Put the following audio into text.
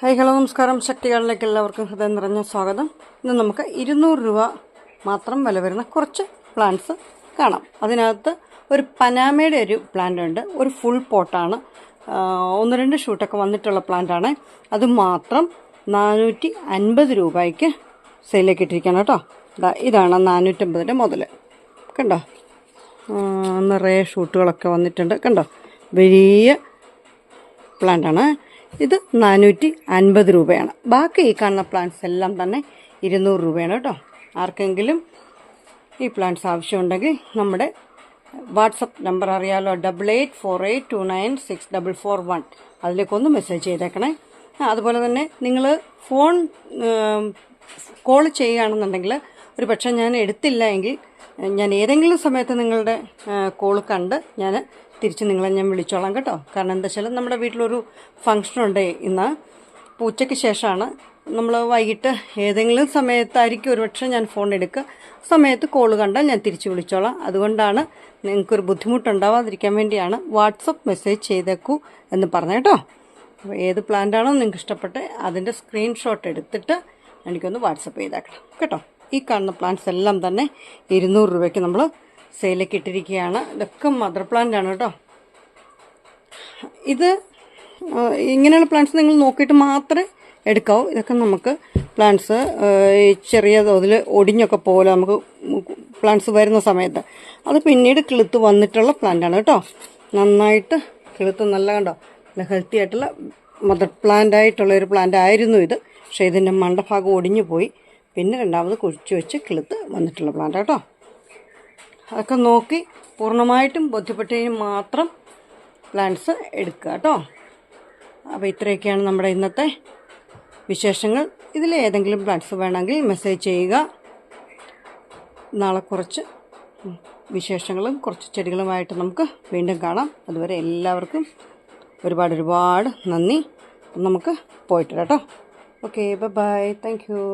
Hi hello നമസ്കാരം. ശക്തികളിലേക്ക് എല്ലാവർക്കും ഹൃദയം നിറഞ്ഞ സ്വാഗതം. ഇന്ന് നമുക്ക് ഇരുന്നൂറ് രൂപ മാത്രം വില വരുന്ന കുറച്ച് പ്ലാന്റ്സ് കാണാം. അതിനകത്ത് ഒരു പനാമയുടെ ഒരു പ്ലാന്റ് ഉണ്ട്. ഒരു ഫുൾ പോട്ടാണ് ഒന്ന് രണ്ട് ഷൂട്ടൊക്കെ വന്നിട്ടുള്ള പ്ലാന്റാണ് അത് മാത്രം നാനൂറ്റി അൻപത് രൂപയ്ക്ക് സെയിലേക്ക് ഇട്ടിരിക്കുകയാണ് കേട്ടോ. ഇതാണ് നാനൂറ്റമ്പതിന്റെ മുതൽ കണ്ടോ? നിറയെ ഷൂട്ടുകളൊക്കെ വന്നിട്ടുണ്ട്. കണ്ടോ? വലിയ പ്ലാന്റാണ് ഇത് നാനൂറ്റി അൻപത് രൂപയാണ്. ബാക്കി ഈ കാണുന്ന പ്ലാന്റ്സ് എല്ലാം തന്നെ ഇരുന്നൂറ് രൂപയാണ് കേട്ടോ. ആർക്കെങ്കിലും ഈ പ്ലാന്റ്സ് ആവശ്യമുണ്ടെങ്കിൽ നമ്മുടെ വാട്സപ്പ് നമ്പർ അറിയാലോ. Double eight four eight two nine six double four one അതിലേക്കൊന്ന് message ചെയ്തേക്കണേ. അതുപോലെ തന്നെ നിങ്ങൾ ഫോൺ കോൾ ചെയ്യുകയാണെന്നുണ്ടെങ്കിൽ ഒരു പക്ഷേ ഞാൻ എടുത്തില്ല എങ്കിൽ ഞാൻ ഏതെങ്കിലും സമയത്ത് നിങ്ങളുടെ കോൾ കണ്ട് ഞാൻ തിരിച്ച് നിങ്ങളെ ഞാൻ വിളിച്ചോളാം കേട്ടോ. കാരണം എന്താ വെച്ചാൽ നമ്മുടെ വീട്ടിലൊരു ഫങ്ഷനുണ്ട് ഇന്ന് ഉച്ചയ്ക്ക് ശേഷമാണ് നമ്മൾ വൈകിട്ട് ഏതെങ്കിലും സമയത്തായിരിക്കും ഒരുപക്ഷെ ഞാൻ ഫോൺ എടുക്കുക. സമയത്ത് കോൾ കണ്ടാൽ ഞാൻ തിരിച്ച് വിളിച്ചോളാം. അതുകൊണ്ടാണ് നിങ്ങൾക്കൊരു ബുദ്ധിമുട്ടുണ്ടാവാതിരിക്കാൻ വേണ്ടിയാണ് വാട്സപ്പ് മെസ്സേജ് ചെയ്തേക്കൂ എന്ന് പറഞ്ഞു കേട്ടോ. അപ്പോൾ ഏത് പ്ലാന്റാണോ നിങ്ങൾക്ക് ഇഷ്ടപ്പെട്ട് അതിന്റെ സ്ക്രീൻഷോട്ട് എടുത്തിട്ട് എനിക്കൊന്ന് വാട്സപ്പ് ചെയ്തേക്കണം. കേട്ടോ. ഈ കാണുന്ന പ്ലാന്റ്സ് എല്ലാം തന്നെ ഇരുന്നൂറ് രൂപയ്ക്ക് നമ്മൾ സെയിലേക്ക് ഇട്ടിരിക്കുകയാണ്. ഇതൊക്കെ മദർ പ്ലാന്റ് ആണ് കേട്ടോ. ഇത് ഇങ്ങനെയുള്ള പ്ലാന്റ്സ് നിങ്ങൾ നോക്കിയിട്ട് മാത്രമേ എടുക്കാവൂ. ഇതൊക്കെ നമുക്ക് പ്ലാന്റ്സ് ചെറിയ തോതിൽ ഒടിഞ്ഞൊക്കെ പോലെ നമുക്ക് പ്ലാന്റ്സ് വരുന്ന സമയത്ത്. അത് പിന്നീട് കിളുത്ത് വന്നിട്ടുള്ള പ്ലാന്റ് ആണ് കേട്ടോ. നന്നായിട്ട് കിളുത്ത് നല്ല കണ്ടോ? നല്ല ഹെൽത്തി ആയിട്ടുള്ള മദർ പ്ലാന്റ് ആയിട്ടുള്ള ഒരു പ്ലാന്റ് ആയിരുന്നു ഇത്. പക്ഷേ ഇതിന്റെ മണ്ടഭാഗം ഒടിഞ്ഞു പോയി. പിന്നെ രണ്ടാമത് കുഴിച്ചു വെച്ച് കിളുത്ത് വന്നിട്ടുള്ള പ്ലാന്റ് കേട്ടോ അതൊക്കെ നോക്കി പൂർണമായിട്ടും ബോധ്യപ്പെട്ടതിന് മാത്രം പ്ലാന്റ്സ് എടുക്കുക കേട്ടോ അപ്പോൾ ഇത്രയൊക്കെയാണ് നമ്മുടെ ഇന്നത്തെ വിശേഷങ്ങൾ. ഇതിൽ ഏതെങ്കിലും പ്ലാന്റ്സ് വേണമെങ്കിൽ മെസ്സേജ് ചെയ്യുക. നാളെ കുറച്ച് വിശേഷങ്ങളും കുറച്ച് ചെടികളുമായിട്ട് നമുക്ക് വീണ്ടും കാണാം. അതുവരെ എല്ലാവർക്കും ഒരുപാട് ഒരുപാട് നന്ദി. നമുക്ക് പോയിട്ട് കേട്ടോ ഓക്കെ ബൈ താങ്ക് യു